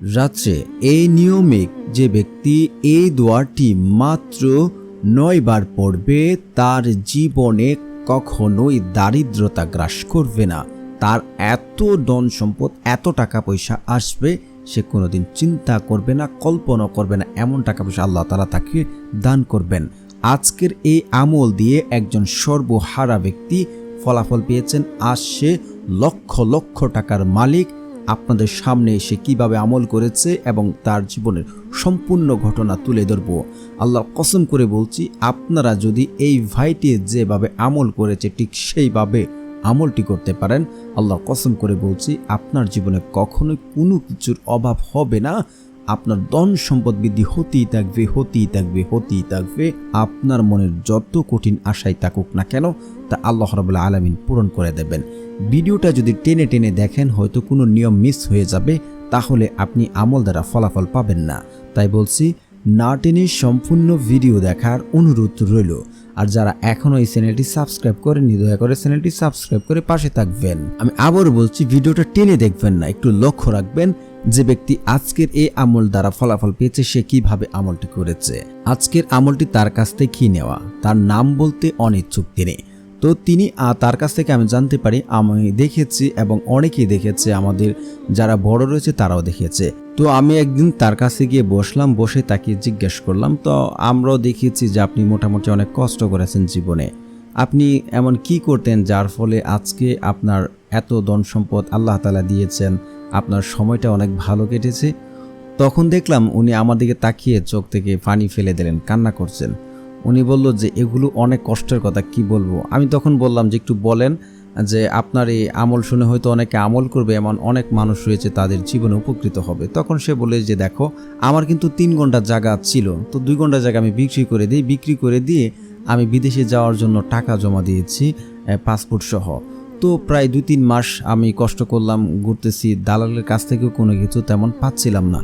রাত্রে এই নিয়মে যে ব্যক্তি এই দোয়াটি মাত্র নয় বার পড়বে, তার জীবনে কখনোই দারিদ্রতা গ্রাস করবে না। তার এত ধন সম্পদ, এত টাকা পয়সা আসবে, সে কোনোদিন চিন্তা করবে না কল্পনা করবে না, এমন টাকা পয়সা আল্লাহ তালা তাকে দান করবেন। আজকের এই আমল দিয়ে একজন সর্বহারা ব্যক্তি ফলাফল পেয়েছেন আজ সে লক্ষ লক্ষ টাকার মালিক। আপনাদের সামনে এসে কীভাবে আমল করেছে এবং তার জীবনের সম্পূর্ণ ঘটনা তুলে ধরব। আল্লাহ কসম করে বলছি, আপনারা যদি এই ভাইটি যেভাবে আমল করেছে, ঠিক সেইভাবে আমলটি করতে পারেন। আল্লাহ কসম করে বলছি, আপনার জীবনে কখনোই কোনো কিছুর অভাব হবে না। আপনার ধন সম্পদ বৃদ্ধি হতেই থাকবে হতেই থাকবে হতেই থাকবে। আপনার মনের যত কঠিন আশাই থাকুক না কেন, তা আল্লাহ রবাহ আলমিন পূরণ করে দেবেন। ভিডিওটা যদি টেনে টেনে দেখেন, হয়তো কোনো নিয়ম মিস হয়ে যাবে, তাহলে আপনি আমল দ্বারা ফলাফল পাবেন না। তাই বলছি না টেনে সম্পূর্ণ ভিডিও দেখার অনুরোধ রইল। আর যারা এখনও এই চ্যানেলটি সাবস্ক্রাইব করেননি, দয়া করে চ্যানেলটি সাবস্ক্রাইব করে পাশে থাকবেন। আমি আবারও বলছি, ভিডিওটা টেনে দেখবেন না, একটু লক্ষ্য রাখবেন যে ব্যক্তি আজকের এই আমল দ্বারা ফলাফল পেয়েছে, সে কীভাবে আমলটি করেছে। আজকের আমলটি তার কাছ থেকে কি নেওয়া, তার নাম বলতে অনিচ্ছুক তিনি। তো তিনি তার কাছ থেকে আমি জানতে পারি, আমি দেখেছি এবং অনেকেই দেখেছে, আমাদের যারা বড় রয়েছে তারাও দেখেছে। তো আমি একদিন তার কাছে গিয়ে বসলাম, বসে তাকে জিজ্ঞেস করলাম, তো আমরাও দেখেছি যে আপনি মোটামুটি অনেক কষ্ট করেছেন জীবনে। আপনি এমন কি করতেন যার ফলে আজকে আপনার এত ধন সম্পদ আল্লাহ তালা দিয়েছেন, আপনার সময়টা অনেক ভালো কেটেছে? তখন দেখলাম উনি আমার দিকে তাকিয়ে চোখ থেকে পানি ফেলে দিলেন, কান্না করছেন। উনি বলল যে, এগুলো অনেক কষ্টের কথা, কি বলব? আমি তখন বললাম যে, একটু বলেন যে, আপনার এই আমল শুনে হয়তো অনেকে আমল করবে, এমন অনেক মানুষ রয়েছে তাদের জীবনে উপকৃত হবে। তখন সে বলে যে দেখো, আমার কিন্তু তিন ঘণ্টা জায়গা ছিল, তো দুই ঘণ্টা জায়গা আমি বিক্রি করে দিই, বিক্রি করে দিয়ে আমি বিদেশে যাওয়ার জন্য টাকা জমা দিয়েছি পাসপোর্ট সহ। তো প্রায় দুই তিন মাস আমি কষ্ট করলাম, ঘুরতেছি, দালালের কাছ থেকেও কোনো কিছু তেমন পাচ্ছিলাম না।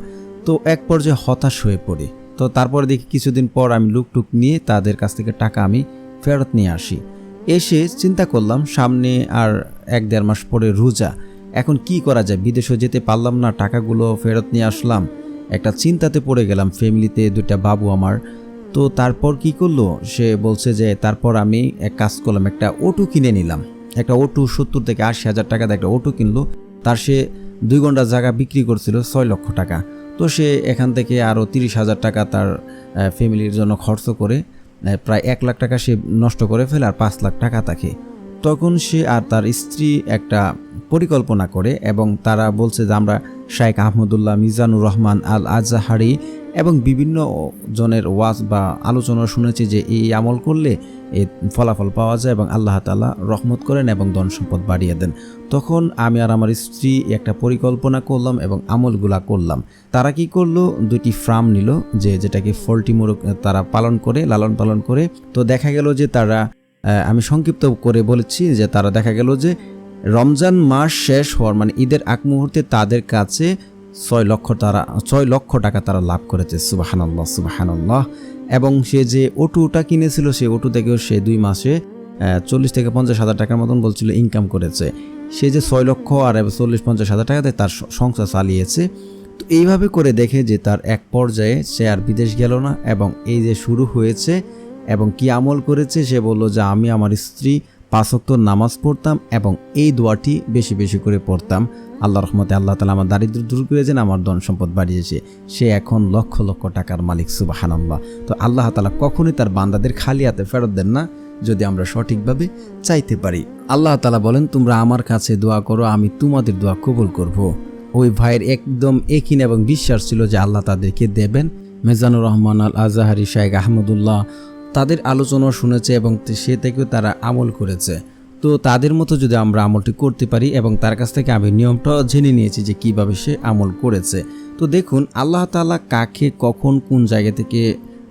তো এক পর্যায়ে হতাশ হয়ে পড়ি। তো তারপরে দেখি কিছুদিন পর আমি লুকটুক নিয়ে তাদের কাছ থেকে টাকা আমি ফেরত নিয়ে আসি। এসে চিন্তা করলাম, সামনে আর এক দেড় মাস পরে রোজা। এখন কি করা যায়? বিদেশে যেতে পারলাম না, টাকাগুলো ফেরত নিয়ে আসলাম। একটা চিন্তাতে পড়ে গেলাম, ফ্যামিলিতে দুইটা বাবু আমার। তো তারপর কি করল? সে বলছে যে তারপর আমি এক কাজ করলাম, একটা অটো কিনে নিলাম। একটা অটো সত্তর থেকে আশি হাজার টাকা দিয়ে একটা অটো কিনলো। তার সে দুই ঘণ্টা জায়গা বিক্রি করছিল, ছয় লক্ষ টাকা। তো সে এখান থেকে আরও তিরিশ হাজার টাকা তার ফ্যামিলির জন্য খরচ করে প্রায় এক লাখ টাকা সে নষ্ট করে ফেলে আর পাঁচ লাখ টাকা থাকে তখন সে আর তার স্ত্রী একটা পরিকল্পনা করে এবং তারা বলছে যে আমরা শাইখ আহমদুল্লাহ, মিজানুর রহমান আল আজাহারি এবং বিভিন্ন জনের ওয়াজ বা আলোচনা শুনেছি যে এই আমল করলে এই ফলাফল পাওয়া যায় এবং আল্লাহ তালা রহমত করেন এবং ধন সম্পদ বাড়িয়ে দেন। তখন আমি আর আমার স্ত্রী একটা পরিকল্পনা করলাম এবং আমলগুলা করলাম। তারা কি করল? দুটি ফার্ম নিল যে যেটাকে ফল্টি মোরগ তারা পালন করে, লালন পালন করে। তো দেখা গেল যে তারা আমি সংক্ষিপ্ত করে বলেছি যে তারা দেখা গেল যে রমজান মাস শেষ হওয়ার মানে ঈদের আগ মুহূর্তে তাদের কাছে ছয় লক্ষ তারা, ছয় লক্ষ টাকা তারা লাভ করেছে, সুবাহানাল্লাহ সুবাহানাল্লাহ। এবং সে যে অটুটা কিনেছিল, সে অটু থেকেও সে দুই মাসে চল্লিশ থেকে পঞ্চাশ হাজার টাকার মতন বলছিল ইনকাম করেছে। সে যে ছয় লক্ষ আর চল্লিশ, পঞ্চাশ হাজার টাকাতে তার সংসার চালিয়েছে। তো এইভাবে করে দেখে যে তার এক পর্যায়ে সে আর বিদেশ গেল না এবং এই যে শুরু হয়েছে এবং কি আমল করেছে, সে বলল যে আমি আমার স্ত্রী পাঁচক্ত নামাজ পড়তাম এবং এই দোয়াটি বেশি বেশি করে পড়তাম। আল্লাহ রহমতে আল্লাহ তালা আমার দারিদ্র দূর করেছেন, আমার ধন সম্পদ বাড়িয়েছে। সে এখন লক্ষ লক্ষ টাকার মালিক সুবাহান আল্লাহ তো আল্লাহ তালা কখনোই তার বান্দাদের খালি হাতে ফেরত দেন না, যদি আমরা সঠিকভাবে চাইতে পারি। আল্লাহ তালা বলেন, তোমরা আমার কাছে দোয়া করো, আমি তোমাদের দোয়া কবুল করব। ওই ভাইয়ের একদম একিন এবং বিশ্বাস ছিল যে আল্লাহ তাদেরকে দেবেন। মেজানুর রহমান আল আজাহারি শাহেক আহমদুল্লাহ তাদের আলোচনা শুনেছে এবং সে থেকেও তারা আমল করেছে। তো তাদের মতো যদি আমরা আমলটি করতে পারি এবং তার কাছ থেকে আমি নিয়মটাও জেনে নিয়েছি যে কীভাবে সে আমল করেছে। তো দেখুন, আল্লাহ তাআলা কাকে কখন কোন জায়গা থেকে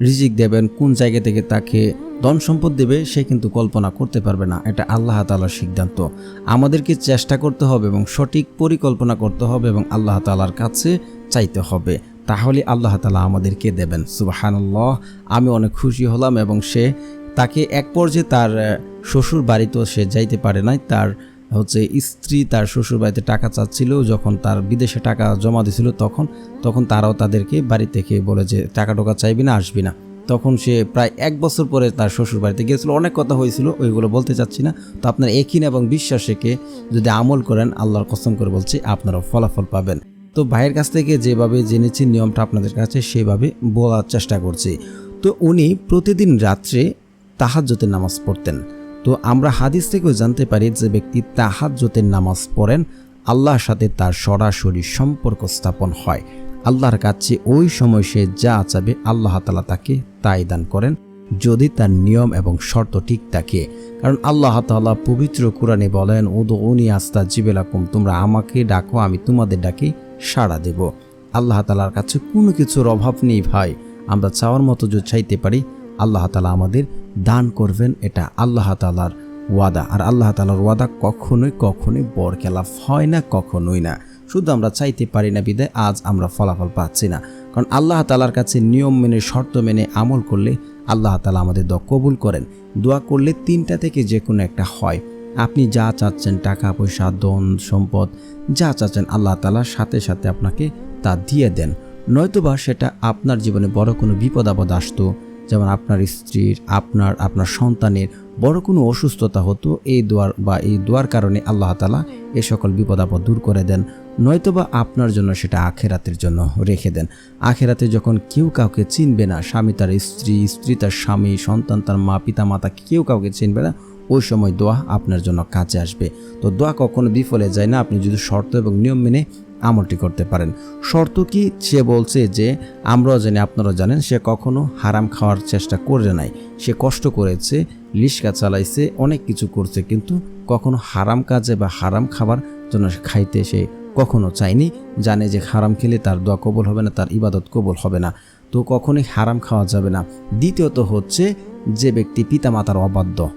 রিজিক দেবেন, কোন জায়গা থেকে তাকে ধন সম্পদ দেবে, সে কিন্তু কল্পনা করতে পারবে না। এটা আল্লাহ তাআলার সিদ্ধান্ত। আমাদেরকে চেষ্টা করতে হবে এবং সঠিক পরিকল্পনা করতে হবে এবং আল্লাহ তালার কাছে চাইতে হবে। তাহলে আল্লাহ তালা আমাদেরকে দেবেন। সুবাহানাল্লাহ। আমি অনেক খুশি হলাম এবং সে তাকে এক পর্যায়ে তার শ্বশুর বাড়িতেও সে যাইতে পারে নাই। তার হচ্ছে স্ত্রী তার শ্বশুর বাড়িতে টাকা চাচ্ছিল, যখন তার বিদেশে টাকা জমা দিছিল তখন তখন তারাও তাদেরকে বাড়ি থেকে বলে যে, টাকা টোকা চাইবি না, আসবি না। তখন সে প্রায় এক বছর পরে তার শ্বশুর বাড়িতে গিয়েছিল। অনেক কথা হয়েছিল, ওইগুলো বলতে চাচ্ছি না। তো আপনার একিন এবং বিশ্বাসেকে যদি আমল করেন, আল্লাহর কসম করে বলছি, আপনারাও ফলাফল পাবেন। তো ভাইয়ের কাছ থেকে যেভাবে জেনেছি নিয়মটা আপনাদের কাছে, সেভাবে বলার চেষ্টা করছি। তো উনি প্রতিদিন রাত্রে তাহাজ্জতের নামাজ পড়তেন। তো আমরা হাদিস থেকেও জানতে পারি যে ব্যক্তি তাহাজ্জতের নামাজ পড়েন, আল্লাহর সাথে তার সরাসরি সম্পর্ক স্থাপন হয়। আল্লাহর কাছে ওই সময় সে যা চাবে, আল্লাহ তালা তাকে তাই দান করেন। যদি তার নিয়ম এবং শর্ত ঠিক থাকে। কারণ আল্লাহ তাআলা পবিত্র কোরআনে বলেন উদো উনি আস্তা জিবেলাকুম তোমরা আমাকে ডাকো, আমি তোমাদের ডাকি সাড়া দেব। আল্লাহ তালার কাছে কোনো কিছুর অভাব নেই ভাই। আমরা চাওয়ার মতো যদি চাইতে পারি, আল্লাহ তালা আমাদের দান করবেন, এটা আল্লাহ তালার ওয়াদা। আর আল্লাহ তালার ওয়াদা কখনোই কখনোই বরকেলাফ হয় না, কখনোই না। শুধু আমরা চাইতে পারি না বিদায়, আজ আমরা ফলাফল পাচ্ছি না। কারণ আল্লাহ তালার কাছে নিয়ম মেনে, শর্ত মেনে আমল করলে আল্লাহ তালা আমাদের দোয়া কবুল করেন। দোয়া করলে তিনটা থেকে যে কোনো একটা হয়। আপনি যা চাচ্ছেন, টাকা, পয়সা, ধন, সম্পদ, যা চাচ্ছেন আল্লাহ তালার সাথে সাথে আপনাকে তা দিয়ে দেন। নয়তোবা সেটা আপনার জীবনে বড় কোনো বিপদ আপদ আসতো যেমন আপনার স্ত্রীর, আপনার আপনার সন্তানের বড় কোনো অসুস্থতা হতো, এই দোয়ার বা এই দোয়ার কারণে আল্লাহ তালা এ সকল বিপদ আপদ দূর করে দেন। নয়তোবা আপনার জন্য সেটা আখেরাতের জন্য রেখে দেন। আখেরাতে যখন কেউ কাউকে চিনবে না, স্বামী তার স্ত্রী স্ত্রী তার স্বামী, সন্তান তার মা পিতা মাতা কেউ কাউকে চিনবে না, ওই সময় দোয়া আপনার জন্য কাজে আসবে। তো দোয়া কখনো বিফলে যায় না। আপনি যদি শর্ত এবং নিয়ম মেনে আমলটি করতে পারেন। শর্ত কি? সে বলছে যে, আমরাও জানি আপনারা জানেন, সে কখনো হারাম খাওয়ার চেষ্টা করে নাই। সে কষ্ট করেছে লিস্কা চালাইছে, অনেক কিছু করছে, কিন্তু কখনো হারাম কাজে বা হারাম খাবার জন্য খাইতে সে কখনো চায়নি। জানে যে হারাম খেলে তার দোয়া কবল হবে না, তার ইবাদত কবল হবে না। তো কখনোই হারাম খাওয়া যাবে না। দ্বিতীয়ত হচ্ছে যে ব্যক্তি পিতামাতার অবাধ্য,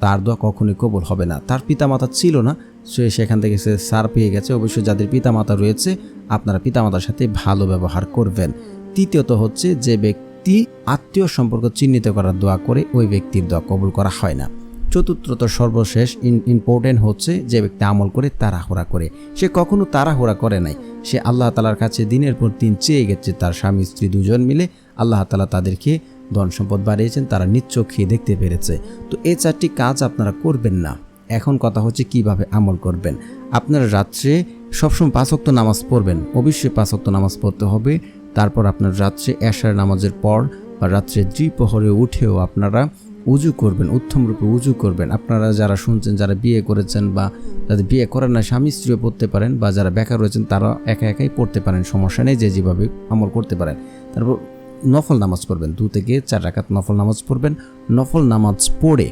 তার দোয়া কখনোই কবল হবে না। তার পিতামাতা ছিল না সে সেখান থেকে সে সার পেয়ে গেছে। অবশ্যই যাদের পিতামাতা রয়েছে, আপনারা পিতামাতার সাথে ভালো ব্যবহার করবেন। তৃতীয়ত হচ্ছে যে ব্যক্তি আত্মীয় সম্পর্ক চিহ্নিত করার দোয়া করে ওই ব্যক্তির দোয়া কবুল করা হয় না। চতুর্থত সর্বশেষ ইম্পর্টেন্ট হচ্ছে যে ব্যক্তি আমল করে তাড়াহুড়া করে। সে কখনো তাড়াহুড়া করে নাই। সে আল্লাহ তালার কাছে দিনের পর দিন চেয়ে গেছে, তার স্বামী, স্ত্রী দুজন মিলে আল্লাহ তালা তাদেরকে ধন সম্পদ বাড়িয়েছেন, তারা নিচ্চক্ষে দেখতে পেরেছে। তো এই চারটি কাজ আপনারা করবেন না। এখন কথা হচ্ছে কীভাবে আমল করবেন। আপনারা রাত্রে সবসময় পাঁচক্ত নামাজ পড়বেন। অবশ্যই পাঁচক্ত নামাজ পড়তে হবে। তারপর আপনার রাত্রে এশার নামাজের পর বা রাত্রে দ্বিপ্রহরে উঠেও আপনারা উজু করবেন উত্তম রূপে উজু করবেন। আপনারা যারা শুনছেন, যারা বিয়ে করেছেন বা যাদের বিয়ে করেন না স্বামী স্ত্রীও পড়তে পারেন বা যারা বেকার রয়েছেন, তারা একা একাই পড়তে পারেন। সমস্যা নেই, যে যেভাবে আমল করতে পারেন। তারপর নফল নামাজ পড়বেন। দু থেকে চার রাকাত নফল নামাজ পড়বেন। নফল নামাজ পড়ে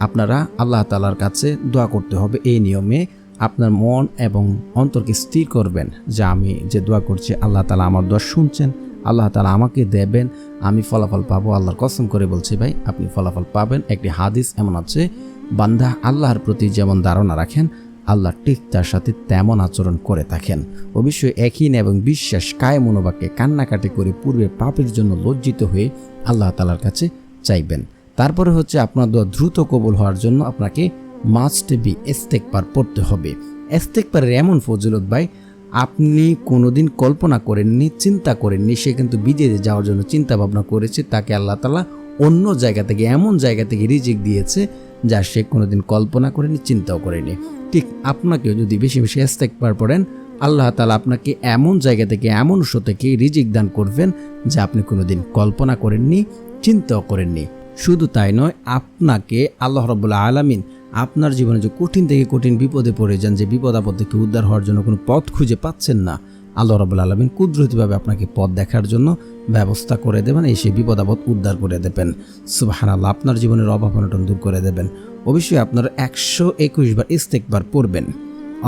আপনারা আল্লাহ তালার কাছে দোয়া করতে হবে এই নিয়মে আপনার মন এবং অন্তরকে স্থির করবেন। যে আমি যে দোয়া করছি, আল্লাহ তালা আমার দোয়া শুনছেন, আল্লাহ তালা আমাকে দেবেন, আমি ফলাফল পাবো আল্লাহর কসম করে বলছি ভাই, আপনি ফলাফল পাবেন। একটি হাদিস এমন আছে, বান্দা আল্লাহর প্রতি যেমন ধারণা রাখেন, আল্লাহ ঠিক তার সাথে তেমন আচরণ করে থাকেন। অবশ্যই একই এবং বিশ্বাস কায় মনোবাক্যে কান্নাকাটি করে পূর্বে পাপের জন্য লজ্জিত হয়ে আল্লাহ তালার কাছে চাইবেন। তারপরে হচ্ছে আপনার দোয়া দ্রুত কবল হওয়ার জন্য আপনাকে মাস্ট বি এস্তেকবার পড়তে হবে। এস্তেকবারের এমন ফজিলত ভাই, আপনি কোনোদিন কল্পনা করেননি, চিন্তা করেননি, সে কিন্তু বিদেশে যাওয়ার জন্য চিন্তা ভাবনা করেছে, তাকে আল্লাহ তালা অন্য জায়গা থেকে, এমন জায়গা থেকে রিজিক দিয়েছে যা সে কোনোদিন কল্পনা করেনি, চিন্তাও করেনি। ঠিক আপনাকেও যদি বেশি বেশি এস্তেকবার পড়েন, আল্লাহ তালা আপনাকে এমন জায়গা থেকে, এমন উৎস থেকে রিজিক দান করবেন যা আপনি কোনোদিন কল্পনা করেননি, চিন্তাও করেননি। শুধু তাই নয়, আপনাকে আল্লাহ রবুল্লা আলামিন আপনার জীবনে যে কঠিন থেকে কঠিন বিপদে পড়ে যান, যে বিপদ আপদ থেকে উদ্ধার হওয়ার জন্য কোনো পথ খুঁজে পাচ্ছেন না, আল্লাহ রবুল্লা আলমিন কুদরতিভাবে আপনাকে পথ দেখার জন্য ব্যবস্থা করে দেবেন, এই সেই বিপদ আপদ উদ্ধার করে দেবেন। সুবাহান আল্লাহ আপনার জীবনের অভাব অনটন দূর করে দেবেন। অবশ্যই আপনারা একশো একুশ বার ইস্তেকবার পড়বেন।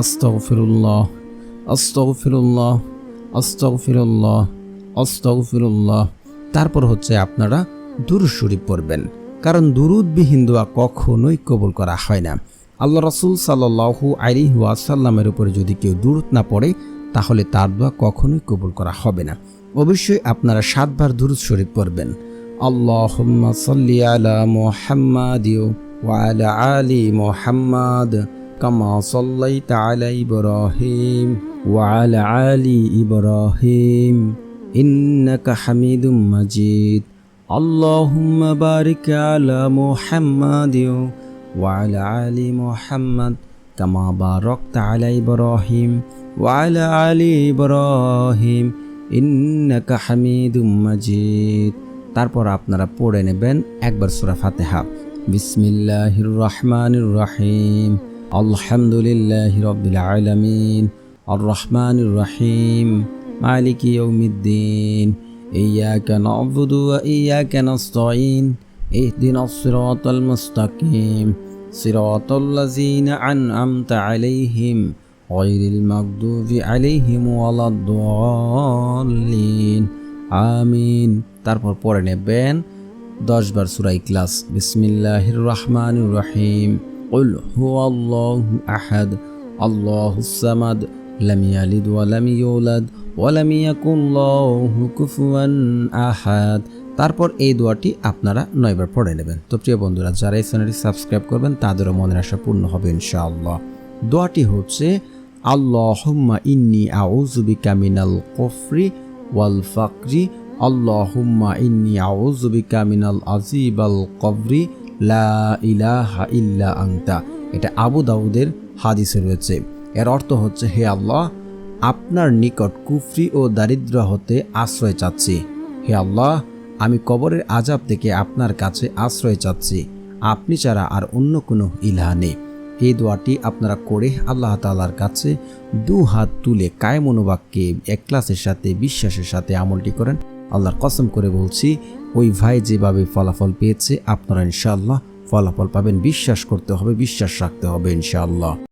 আস্তগফিরুল্লাহ আস্তগফিরুল্লাহ আস্তগফিরুল্লাহ আস্তগফিরুল্লাহ। তারপর হচ্ছে আপনারা দুরুদ শরীফ পড়বেন কারণ দুরুদবিহীন দোয়া কখনোই কবুল করা হয় না আল্লাহ রসুল সাল্লাহু আলি ওয়াসাল্লামের উপরে যদি কেউ দূরত না পড়ে তাহলে তার দোয়া কখনোই কবুল করা হবে না অবশ্যই আপনারা সাতবার দুরুদ শরীফ পড়বেন আল্লাহ সাল্লি আলা মোহাম্মদ ওয়ালা আলী মোহাম্মদ كما صليت على إبراهيم وعلى آل إبراهيم إنك حميد مجيد اللهم بارك على محمد وعلى آل محمد كما باركت على إبراهيم وعلى آل إبراهيم إنك حميد مجيد তারপর আপনারা পড়ে নেবেন একবার সূরা ফাতিহা বিসমিল্লাহির রহমানির রহিম আলহামদুলিল্লাহি রাব্বিল আলামিন আর রহমানির রহিম মালিকি ইয়াউমিদ্দিন ইyyaka na'budu wa iyyaka nasta'in اهدنا الصراط المستقيم صراط الذين أنعمت عليهم غير المغضوب عليهم ولا الضالين আমিন তারপর পড়ে নেবেন দশ বার সুরাই ক্লাস বিসমিল্লাহির রহমানির রহিম قل هو الله أحد الله الصمد লাম ইয়ালিদ ওয়া লাম ইউলাদ ওয়া লাম ইয়াকুল্লাহু কুফুয়ান আহাদ তারপর এই দোয়াটি আপনারা নয়বার পড়ে নেবেন। তো প্রিয় বন্ধুরা, যারা এই চ্যানেলটি সাবস্ক্রাইব করবেন, তাদেরও মনের আশা পূর্ণ হবে ইনশাআল্লাহ। দোয়াটি হচ্ছে, আল্লাহুম্মা ইন্নি আউযুবিকা মিনাল কুফরি ওয়াল ফাকরি, আল্লাহুম্মা ইন্নি আউযুবিকা মিনাল আজিবাল কবরি, লা ইলাহা ইল্লা আংতা এটা আবু দাউদের হাদিসে রয়েছে। এর অর্থ হচ্ছে, হে আল্লাহ, আপনার নিকট কুফরি ও দারিদ্র হতে আশ্রয় চাচ্ছি। হে আল্লাহ, আমি কবরের আজাব থেকে আপনার কাছে আশ্রয় চাচ্ছি। আপনি ছাড়া আর অন্য কোনো ইলাহা নেই। এই দোয়াটি আপনারা করে আল্লাহ তালার কাছে দু হাত তুলে কায় মনোবাক্যে একলাসের সাথে, বিশ্বাসের সাথে আমলটি করেন। আল্লাহর কসম করে বলছি, ওই ভাই যেভাবে ফলাফল পেয়েছে, আপনারা ইনশাআল্লাহ ফলাফল পাবেন। বিশ্বাস করতে হবে, বিশ্বাস রাখতে হবে ইনশাআল্লাহ।